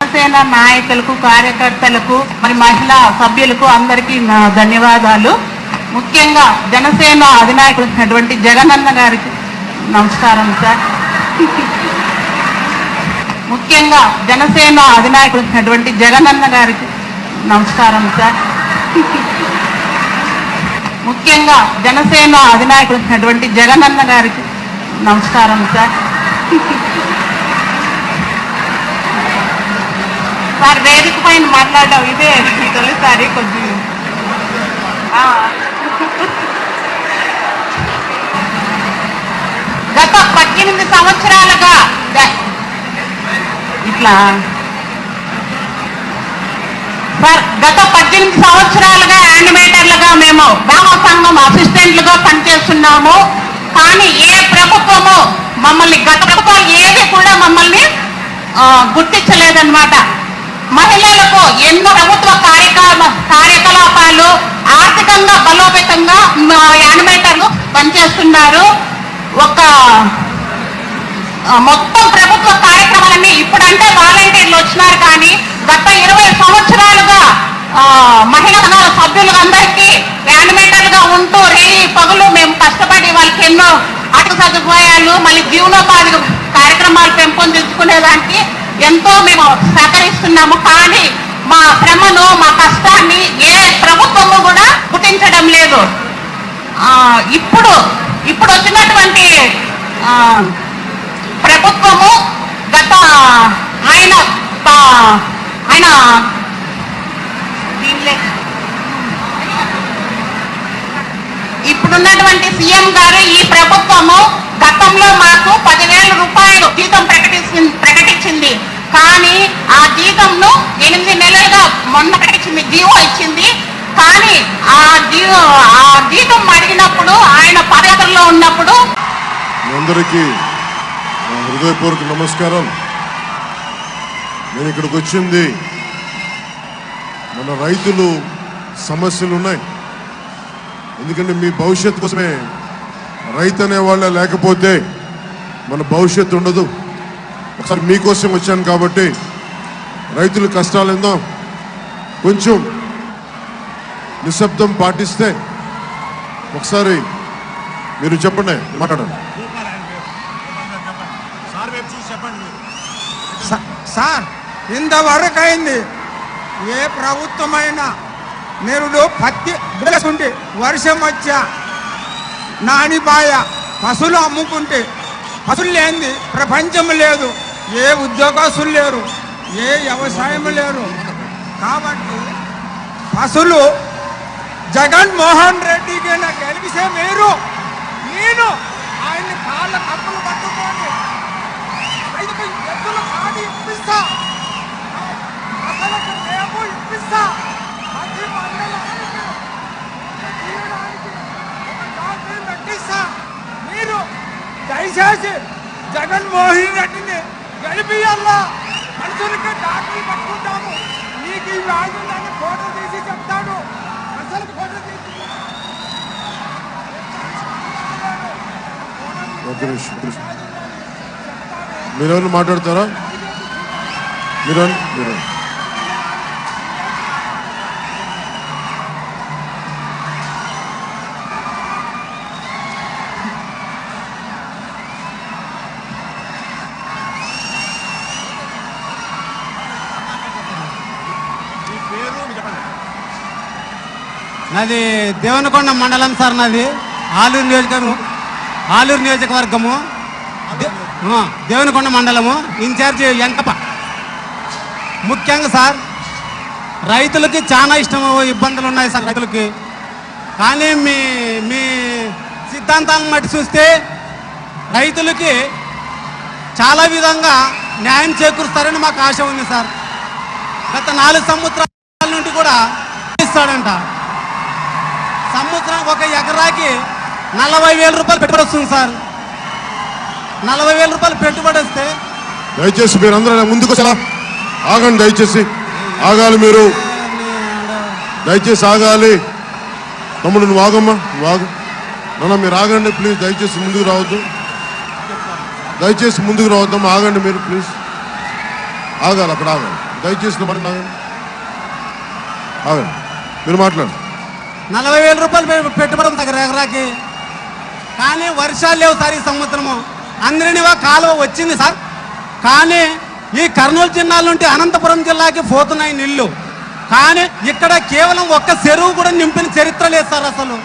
జనసేన నాయకులకు కార్యకర్తలకు మరి మహిళా సభ్యులకు అందరికీ ధన్యవాదాలు. ముఖ్యంగా జనసేన అధినాయకుడు జగనన్న గారికి నమస్కారం సార్. ముఖ్యంగా జనసేన అధినాయకుడు జగనన్న గారికి నమస్కారం సార్. ముఖ్యంగా జనసేన అధినాయకుడు జగనన్న గారికి నమస్కారం సార్. సార్ వేదిక పైన మాట్లాడడం ఇదే తొలిసారి కొద్ది. గత పద్దెనిమిది సంవత్సరాలుగా ఇట్లా. సార్ గత పద్దెనిమిది సంవత్సరాలుగా యానిమేటర్లుగా మేము గ్రామ సంఘం అసిస్టెంట్లుగా పనిచేస్తున్నాము. కానీ ఏ ప్రభుత్వము మమ్మల్ని గత ప్రభుత్వం ఏది కూడా మమ్మల్ని గుర్తించలేదన్నమాట. మహిళలకు ఎన్నో ప్రభుత్వ కార్యక్రమ కార్యకలాపాలు ఆర్థికంగా బలోపేతంగా యానిమేటర్లు పనిచేస్తున్నారు. ఒక మొత్తం ప్రభుత్వ కార్యక్రమాలన్నీ ఇప్పుడంటే వాలంటీర్లు వచ్చినారు కానీ గత ఇరవై సంవత్సరాలుగా మహిళా సభ్యులు అందరికీ యానిమేటర్లుగా ఉంటూ రేయి పగులు మేము కష్టపడి వాళ్ళకి ఎన్నో అటు సదుపాయాలు మళ్ళీ జీవనోపాధి కార్యక్రమాలు పెంపొందించుకునేదానికి ఎంతో మేము సహకరిస్తున్నాము. కానీ మా శ్రమను మా కష్టాన్ని ఏ ప్రభుత్వము కూడా గుర్తించడం లేదు. ఇప్పుడు ఇప్పుడు వచ్చినటువంటి ప్రభుత్వము గత ఆయన ఆయన ఇప్పుడున్నటువంటి సీఎం గారు ఈ ప్రభుత్వము గతంలో మాకు పదివేల రూపాయలు జీతం ప్రకటించింది ప్రకటించింది. కానీ ఆ జీతంను ఎనిమిది నెలలుగా మొన్న మీ జీవో ఇచ్చింది. కానీ ఆ జీవో ఆ జీతం అడిగినప్పుడు ఆయన పర్యటనలో ఉన్నప్పుడు మీ అందరికీ హృదయపూర్వక నమస్కారం. నేను ఇక్కడికి వచ్చింది మన రైతులు సమస్యలు ఉన్నాయి. ఎందుకంటే మీ భవిష్యత్తు కోసమే రైతు అనేవాళ్ళే లేకపోతే మన భవిష్యత్తు ఉండదు. ఒకసారి మీకోసం వచ్చాను కాబట్టి రైతుల కష్టాలు ఏందో కొంచెం నిశ్శబ్దం పాటిస్తే ఒకసారి మీరు చెప్పండి మాట్లాడండి. సార్ ఇంతవరకు అయింది. ఏ ప్రభుత్వమైనా నిరుడు పత్తి బిడసుంటే వర్షం వచ్చా నానిపాయ పశువులు అమ్ముకుంటే పశువులు లేనిది ప్రపంచం లేదు. ఏ ఉద్యోగస్తులు లేరు ఏ వ్యవసాయం లేరు. కాబట్టి అసలు జగన్మోహన్ రెడ్డికి నా గెలిపిసే మీరు నేను ఆయన్ని కాళ్ళ కప్పులు పట్టుకొని ఐదు ఎద్దుల కాడి ఇప్పిస్తా. అసలకు రేపు ఇప్పిస్తా. ప్రతి మండలానికి ఒక డాక్టర్ని మీరు దయచేసి జగన్మోహన్ రెడ్డిని గెలిపియల్లా మనుషులకి డాక్టర్ని పట్టుకుంటాము. నీకు ఈ వ్యాధులని ఫోటో తీసి చెప్తాడు. మనుషులకు ఫోటో తీసి మీరెవరు మాట్లాడతారా? మీరెవరు మీరెవరు నాది దేవనకొండ మండలం సార్ నాది. ఆలూరు నియోజకవర్గం ఆలూరు నియోజకవర్గము. దేవనకొండ మండలము. ఇన్ఛార్జ్ వెంకప ముఖ్యంగా సార్ రైతులకి చాలా ఇష్టం ఇబ్బందులు ఉన్నాయి సార్ రైతులకి. కానీ మీ మీ సిద్ధాంతాలను బట్టి చూస్తే రైతులకి చాలా విధంగా న్యాయం చేకూరుస్తారని మాకు ఆశ ఉంది సార్. గత నాలుగు సంవత్సరాల నుండి కూడా ఇస్తాడంట. సంవత్సరం ఒక ఎకరాకి నలభై వేల రూపాయలు పెట్టుబడి వస్తుంది సార్. నలభై వేల రూపాయలు పెట్టుబడి వస్తే దయచేసి మీరందరూ ముందుకు వచ్చారా ఆగండి దయచేసి. ఆగాలి మీరు. దయచేసి ఆగాలి. తమ్ముడు నువ్వు ఆగమ్మా నువ్వు ఆగు. నాన్న మీరు ఆగండి ప్లీజ్ దయచేసి ముందుకు రావద్దు. దయచేసి ముందుకు రావద్దాం ఆగండి మీరు ప్లీజ్ ఆగాలి అక్కడ ఆగండి దయచేసి మరి ఆగండి. మీరు మాట్లాడండి. నలభై వేల రూపాయలు పె- పెట్టుబడి ఉంది ఎకరాకి కానీ వర్షాలు లేవు సార్ ఈ సంవత్సరము. అందరినివా కాలువ వచ్చింది సార్. కానీ ఈ కర్నూలు జిల్లా నుండి అనంతపురం జిల్లాకి పోతున్నాయి నీళ్ళు. కానీ ఇక్కడ కేవలం ఒక్క చెరువు కూడా నింపిన చరిత్ర లేదు సార్ అసలు.